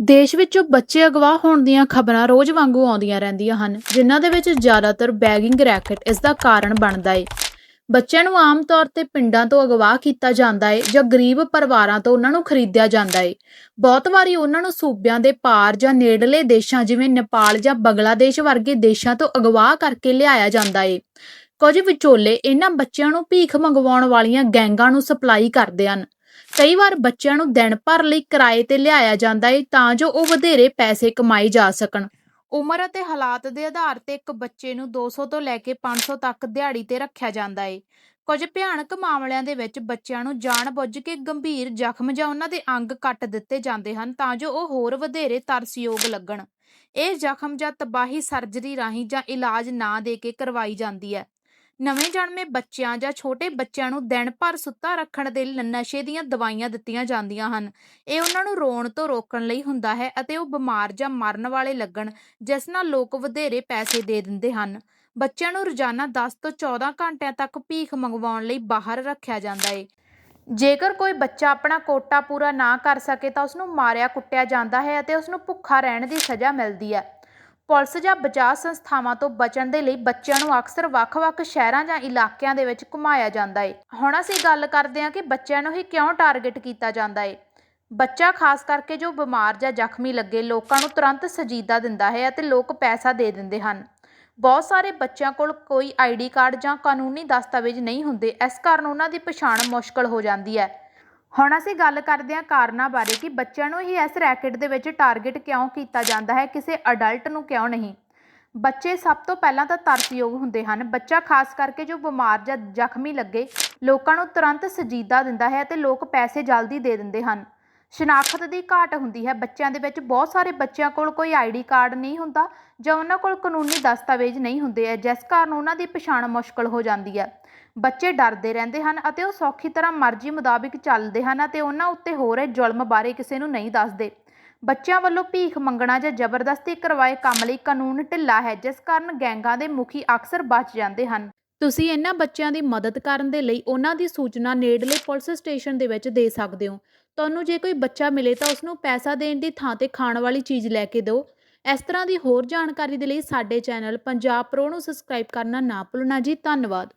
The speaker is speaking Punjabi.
ਦੇਸ਼ ਵਿੱਚ ਬੱਚੇ ਅਗਵਾ ਹੋਣ ਦੀਆਂ ਖਬਰਾਂ ਰੋਜ਼ ਵਾਂਗੂ ਆਉਂਦੀਆਂ ਰਹਿੰਦੀਆਂ ਹਨ, ਜਿਨ੍ਹਾਂ ਦੇ ਵਿੱਚ ਜ਼ਿਆਦਾਤਰ ਬੈਗਿੰਗ ਰੈਕਟ ਇਸ ਦਾ ਕਾਰਨ ਬਣਦਾ ਏ। ਬੱਚਿਆਂ ਨੂੰ ਆਮ ਤੌਰ ਤੇ ਪਿੰਡਾਂ ਤੋਂ ਅਗਵਾ ਕੀਤਾ ਜਾਂਦਾ ਏ ਜਾਂ ਗਰੀਬ ਪਰਿਵਾਰਾਂ ਤੋਂ ਉਹਨਾਂ ਨੂੰ ਖਰੀਦਿਆ ਜਾਂਦਾ ਏ। ਬਹੁਤ ਵਾਰੀ ਉਹਨਾਂ ਨੂੰ ਸੂਬਿਆਂ ਦੇ ਪਾਰ ਜਾਂ ਨੇੜਲੇ ਦੇਸ਼ਾਂ, ਜਿਵੇਂ ਨੇਪਾਲ ਜਾਂ ਬੰਗਲਾਦੇਸ਼ ਵਰਗੇ ਦੇਸ਼ਾਂ ਤੋਂ ਅਗਵਾ ਕਰਕੇ ਲਿਆਇਆ ਜਾਂਦਾ ਏ। ਕੁਝ ਵਿਚੋਲੇ ਇਹਨਾਂ ਬੱਚਿਆਂ ਨੂੰ ਭੀਖ ਮੰਗਵਾਉਣ ਵਾਲੀਆਂ ਗੈਂਗਾਂ ਨੂੰ ਸਪਲਾਈ ਕਰਦੇ ਹਨ। ਕਈ ਵਾਰ ਬੱਚਿਆਂ ਨੂੰ ਦਿਨ ਭਰ ਲਈ ਕਿਰਾਏ ਤੇ ਲਿਆਇਆ ਜਾਂਦਾ ਹੈ ਤਾਂ ਜੋ ਉਹ ਵਧੇਰੇ ਪੈਸੇ ਕਮਾਈ ਜਾ ਸਕਣ। ਉਮਰ ਅਤੇ ਹਾਲਾਤ ਦੇ ਆਧਾਰ ਤੇ ਇੱਕ ਬੱਚੇ ਨੂੰ 200 ਤੋਂ ਲੈ ਕੇ 500 ਤੱਕ ਦਿਹਾੜੀ ਤੇ ਰੱਖਿਆ ਜਾਂਦਾ ਹੈ ਕੁਝ ਭਿਆਨਕ ਮਾਮਲਿਆਂ ਦੇ ਵਿੱਚ ਬੱਚਿਆਂ ਨੂੰ ਜਾਣਬੁੱਝ ਕੇ ਗੰਭੀਰ ਜ਼ਖਮ ਜਾਂ ਉਹਨਾਂ ਦੇ ਅੰਗ ਕੱਟ ਦਿੱਤੇ ਜਾਂਦੇ ਹਨ ਤਾਂ ਜੋ ਉਹ ਹੋਰ ਵਧੇਰੇ ਤਰਸਯੋਗ ਲੱਗਣ। ਇਹ ਜ਼ਖਮ ਜਾਂ ਤਬਾਹੀ ਸਰਜਰੀ ਰਾਹੀਂ ਜਾਂ ਇਲਾਜ ਨਾ ਦੇ ਕੇ ਕਰਵਾਈ ਜਾਂਦੀ ਹੈ। ਨਵੇਂ ਜਨਮੇ ਬੱਚਿਆਂ ਜਾਂ ਛੋਟੇ ਬੱਚਿਆਂ ਨੂੰ ਦਿਨ ਭਰ ਸੁੱਤਾ ਰੱਖਣ ਦੇ ਲਈ ਨਸ਼ੇ ਦੀਆਂ ਦਵਾਈਆਂ ਦਿੱਤੀਆਂ ਜਾਂਦੀਆਂ ਹਨ। ਇਹ ਉਹਨਾਂ ਨੂੰ ਰੋਣ ਤੋਂ ਰੋਕਣ ਲਈ ਹੁੰਦਾ ਹੈ ਅਤੇ ਉਹ ਬਿਮਾਰ ਜਾਂ ਮਰਨ ਵਾਲੇ ਲੱਗਣ, ਜਿਸ ਨਾਲ ਲੋਕ ਵਧੇਰੇ ਪੈਸੇ ਦੇ ਦਿੰਦੇ ਹਨ। ਬੱਚਿਆਂ ਨੂੰ ਰੋਜ਼ਾਨਾ 10 ਤੋਂ 14 ਘੰਟਿਆਂ ਤੱਕ ਭੀਖ ਮੰਗਵਾਉਣ ਲਈ ਬਾਹਰ ਰੱਖਿਆ ਜਾਂਦਾ ਹੈ ਜੇਕਰ ਕੋਈ ਬੱਚਾ ਆਪਣਾ ਕੋਟਾ ਪੂਰਾ ਨਾ ਕਰ ਸਕੇ ਤਾਂ ਉਸ ਨੂੰ ਮਾਰਿਆ ਕੁੱਟਿਆ ਜਾਂਦਾ ਹੈ ਅਤੇ ਉਸ ਨੂੰ ਭੁੱਖਾ ਰਹਿਣ ਦੀ ਸਜ਼ਾ ਮਿਲਦੀ ਹੈ। ਪੁਲਿਸ ਜਾਂ ਬਚਾਅ ਸੰਸਥਾਵਾਂ ਤੋਂ ਬਚਣ ਦੇ ਲਈ ਬੱਚਿਆਂ ਨੂੰ ਅਕਸਰ ਵੱਖ-ਵੱਖ ਸ਼ਹਿਰਾਂ ਜਾਂ ਇਲਾਕਿਆਂ ਦੇ ਵਿੱਚ ਘੁਮਾਇਆ ਜਾਂਦਾ ਏ। ਹੁਣ ਅਸੀਂ ਗੱਲ ਕਰਦੇ ਹਾਂ ਕਿ ਬੱਚਿਆਂ ਨੂੰ ਹੀ ਕਿਉਂ ਟਾਰਗੇਟ ਕੀਤਾ ਜਾਂਦਾ ਏ? ਬੱਚਾ ਖਾਸ ਕਰਕੇ ਜੋ ਬਿਮਾਰ ਜਾਂ ਜ਼ਖਮੀ ਲੱਗੇ, ਲੋਕਾਂ ਨੂੰ ਤੁਰੰਤ ਸਜੀਦਾ ਦਿੰਦਾ ਹੈ ਅਤੇ ਲੋਕ ਪੈਸਾ ਦੇ ਦਿੰਦੇ ਹਨ। ਬਹੁਤ ਸਾਰੇ ਬੱਚਿਆਂ ਕੋਲ ਕੋਈ ਆਈਡੀ ਕਾਰਡ ਜਾਂ ਕਾਨੂੰਨੀ ਦਸਤਾਵੇਜ਼ ਨਹੀਂ ਹੁੰਦੇ। ਇਸ ਕਾਰਨ ਉਹਨਾਂ ਦੀ ਪਛਾਣ ਮੁਸ਼ਕਲ ਹੋ ਜਾਂਦੀ ਹੈ। ਹੁਣ ਅਸੀਂ ਗੱਲ ਕਰਦੇ ਹਾਂ ਕਾਰਨਾਂ ਬਾਰੇ ਕਿ ਬੱਚਿਆਂ ਨੂੰ ਹੀ ਇਸ ਰੈਕਟ ਦੇ ਵਿੱਚ ਟਾਰਗੇਟ ਕਿਉਂ ਕੀਤਾ ਜਾਂਦਾ ਹੈ, ਕਿਸੇ ਅਡਲਟ ਨੂੰ ਕਿਉਂ ਨਹੀਂ? ਬੱਚੇ ਸਭ ਤੋਂ ਪਹਿਲਾਂ ਤਾਂ ਤਰਸਯੋਗ ਹੁੰਦੇ ਹਨ। ਬੱਚਾ ਖਾਸ ਕਰਕੇ ਜੋ ਬਿਮਾਰ ਜਾਂ ਜ਼ਖਮੀ ਲੱਗੇ, ਲੋਕਾਂ ਨੂੰ ਤੁਰੰਤ ਸਜੀਦਾ ਦਿੰਦਾ ਹੈ ਤੇ ਲੋਕ ਪੈਸੇ ਜਲਦੀ ਦੇ ਦਿੰਦੇ ਹਨ। ਸ਼ਨਾਖਤ ਦੀ ਘਾਟ ਹੁੰਦੀ ਹੈ। ਬੱਚਿਆਂ ਦੇ ਵਿੱਚ ਬਹੁਤ ਸਾਰੇ ਬੱਚਿਆਂ ਕੋਲ ਕੋਈ ਆਈਡੀ ਕਾਰਡ ਨਹੀਂ ਹੁੰਦਾ ਜਾਂ ਉਹਨਾਂ ਕੋਲ ਕਾਨੂੰਨੀ ਦਸਤਾਵੇਜ਼ ਨਹੀਂ ਹੁੰਦੇ ਹੈ, ਜਿਸ ਕਾਰਨ ਉਹਨਾਂ ਦੀ ਪਛਾਣ ਮੁਸ਼ਕਲ ਹੋ ਜਾਂਦੀ ਹੈ। ਬੱਚੇ ਡਰਦੇ ਰਹਿੰਦੇ ਹਨ ਅਤੇ ਉਹ ਸੌਖੀ ਤਰ੍ਹਾਂ ਮਰਜ਼ੀ ਮੁਤਾਬਿਕ ਚੱਲਦੇ ਹਨ ਅਤੇ ਉਹਨਾਂ ਉੱਤੇ ਹੋ ਰਹੇ ਜ਼ੁਲਮ ਬਾਰੇ ਕਿਸੇ ਨੂੰ ਨਹੀਂ ਦੱਸਦੇ। ਬੱਚਿਆਂ ਵੱਲੋਂ ਭੀਖ ਮੰਗਣਾ ਜਾਂ ਜ਼ਬਰਦਸਤੀ ਕਰਵਾਏ ਕੰਮ ਲਈ ਕਾਨੂੰਨ ਢਿੱਲਾ ਹੈ, ਜਿਸ ਕਾਰਨ ਗੈਂਗਾਂ ਦੇ ਮੁਖੀ ਅਕਸਰ ਬਚ ਜਾਂਦੇ ਹਨ। ਤੁਸੀਂ ਇਹਨਾਂ ਬੱਚਿਆਂ ਦੀ ਮਦਦ ਕਰਨ ਦੇ ਲਈ ਉਹਨਾਂ ਦੀ ਸੂਚਨਾ ਨੇੜਲੇ ਪੁਲਿਸ ਸਟੇਸ਼ਨ ਦੇ ਵਿੱਚ ਦੇ ਸਕਦੇ ਹੋ। ਤੁਹਾਨੂੰ ਜੇ ਕੋਈ ਬੱਚਾ ਮਿਲੇ ਤਾਂ ਉਸ ਨੂੰ ਪੈਸਾ ਦੇਣ ਦੀ ਥਾਂ ਤੇ ਖਾਣ ਵਾਲੀ ਚੀਜ਼ ਲੈ ਕੇ ਦਿਓ। ਇਸ ਤਰ੍ਹਾਂ ਦੀ ਹੋਰ ਜਾਣਕਾਰੀ ਦੇ ਲਈ ਸਾਡੇ ਚੈਨਲ ਪੰਜਾਬ ਪ੍ਰੋ ਨੂੰ ਸਬਸਕ੍ਰਾਈਬ ਕਰਨਾ ਨਾ ਭੁੱਲਣਾ ਜੀ, ਧੰਨਵਾਦ।